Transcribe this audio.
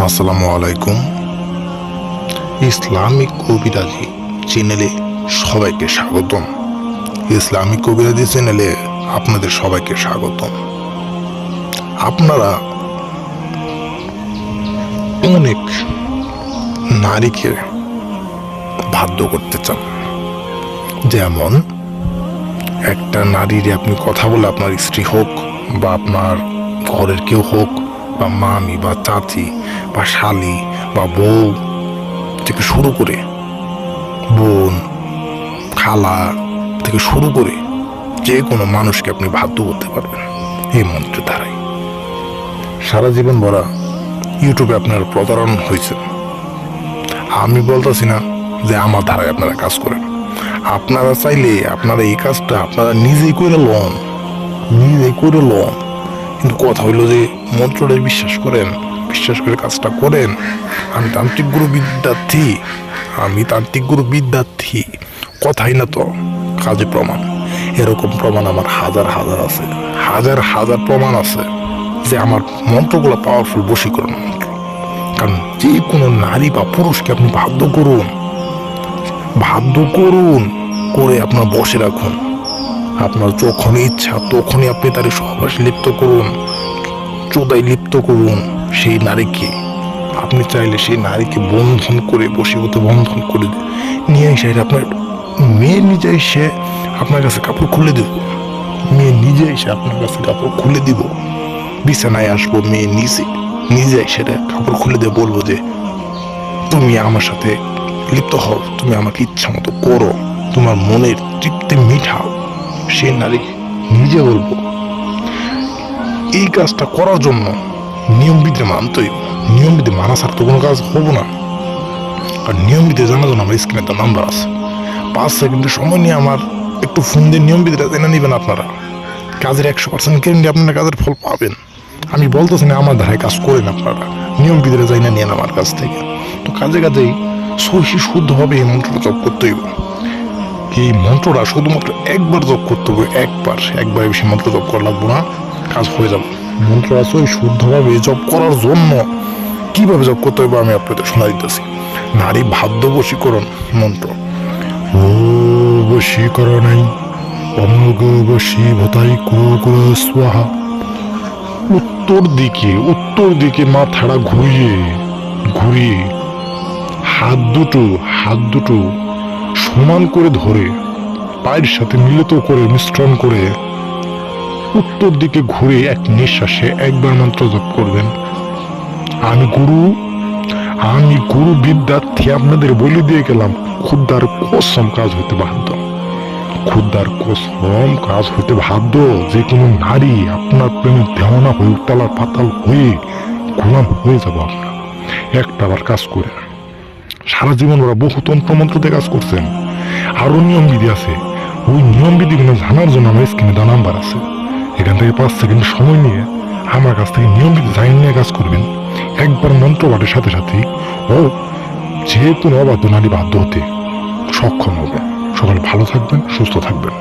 আসসালামু আলাইকুম। ইসলামিক কবিরাজি চ্যানেলে সবাইকে স্বাগতম। ইসলামিক কবিরাজি চ্যানেলে আপনাদের সবাইকে স্বাগতম। আপনারা অনেক নারীকে বাধ্য করতে চান। যেমন একটা নারীর আপনি কথা বলে আপনার স্ত্রী হোক বা আপনার ঘরের কেউ হোক বা মামি বা চাচি বা শালি বা বউ থেকে শুরু করে বোন, খালা থেকে শুরু করে যে কোনো মানুষকে আপনি বাধ্য করতে পারবেন এই মন্ত্রের ধারায় সারা জীবন ভরা ইউটিউবে আপনার প্রতারণ হয়েছে। আমি বলতেছি না যে আমার ধারায় আপনারা কাজ করেন। আপনারা চাইলে আপনারা এই কাজটা আপনারা নিজেই করে লন, নিজেই করে লন। কিন্তু কথা হইল যে মন্ত্রটা বিশ্বাস করেন, বিশ্বাস করে কাজটা করেন। আমি তান্ত্রিক গুরু বিদ্যার্থী, আমি তান্ত্রিক গুরু বিদ্যার্থী। কথাই না তো, কাজে প্রমাণ। এরকম প্রমাণ আমার হাজার হাজার আছে, হাজার হাজার প্রমাণ আছে যে আমার মন্ত্রগুলো পাওয়ারফুল বশীকরণ মন্ত্র। কারণ যে কোনো নারী বা পুরুষকে আপনি বাধ্য করুন বাধ্য করুন, করে আপনার বসে রাখুন। আপনার যখনই ইচ্ছা, তখনই আপনি তার সহবাস লিপ্ত করুন। চোদাই লিপ্ত করুন সেই নারীকে। আপনি চাইলে সেই নারীকে বন্ধন করে বসীভূত বন্ধন করে নিয়ে এসে আপনার মেয়ে নিজে এসে আপনার কাছে কাপড় খুলে দেব। মেয়ে নিজে এসে আপনার কাছে কাপড় খুলে দিব। বিছানায় আসব, মেয়ে নিজে নিজে এসে কাপড় খুলে দিয়ে বলব যে, তুমি আমার সাথে লিপ্ত হও, তুমি আমাকে ইচ্ছা মতো করো। তোমার মনের তৃপ্তি মিঠাও সে নারী নিজে বলব, এই কাজটা করার জন্য নিয়মবিধি মানতেই নিয়মবিধি মানা ছাড়া তো কোনো কাজ হব না। আর নিয়মবিধি জানার জন্য আমার স্ক্রিনে তো নাম্বার আছে। পাঁচ সেকেন্ডের সময় নিয়ে আমার একটু ফোন দিয়ে নিয়মবিধিটা জেনে নেবেন আপনারা। কাজের একশো পার্সেন্ট গ্যারেন্টি আপনারা কাজের ফল পাবেন। আমি বলতেছি না আমার ধারায় কাজ করেন আপনারা। নিয়মবিধিরা যাই না নিয়েন আমার কাছ থেকে। তো কাজে কাজেই সহি শুদ্ধভাবে এই মন্ত্রটা জপ করতে হইব এই মন্ত্রটা শুধুমাত্র একবার জপ করতে হবে, একবার একবার বেশি মন্ত্র জপ করা লাগবো না, কাজ হয়ে যাবে। মন্ত্রটা সহি শুদ্ধভাবে জপ করার জন্য। কীভাবে জপ করতে হবে আমি আপনাদের শোনা দিতেছি। নারী ভাদ্য বশীকরণ মন্ত্র। ও বশীকরণাই অমগ বশী ভতাই কুকুর স্বাহা উত্তর দিকে উত্তর দিকে মাথাটা ঘুরিয়ে ঘুরিয়ে, হাত দুটো হাত দুটো সমান করে ধরে, পায়ের সাথে মিলিত করে, মিশ্রণ করে, উত্তর দিকে ঘুরে এক নিঃশ্বাসে একবার মন্ত্র জপ করবেন। আমি গুরু আমি গুরু বিদ্যার্থী, আপনাদের বলে দিয়ে গেলাম খুদ্দার কসম কাজ হইতে বাধ্য। খুদ্দার কসম কাজ হইতে বাধ্য, যে কোনো নারী আপনার প্রেমের দেওয়ানা হয়ে, উত্তালার পাতাল হয়ে গোলাম হয়ে যাব আপনার। একটা আবার কাজ করে সারা জীবন ওরা বহু তন্ত্রমন্ত্র দিয়ে কাজ করছেন। আরও নিয়ম বিধি আছে। ওই নিয়ম বিধিগুলো জানার জন্য আমার স্ক্রিনে দা নাম্বার আছে। এখান থেকে পাঁচ সেকেন্ড সময় নিয়ে আমার কাছ থেকে নিয়ম বিধি জানিয়ে নিয়ে কাজ করবেন। একবার মন্ত্র পাঠের সাথে সাথে ও যেহেতু নবাদ্য নারী বাধ্য হতে সক্ষম হবে। সকাল ভালো থাকবেন, সুস্থ থাকবেন।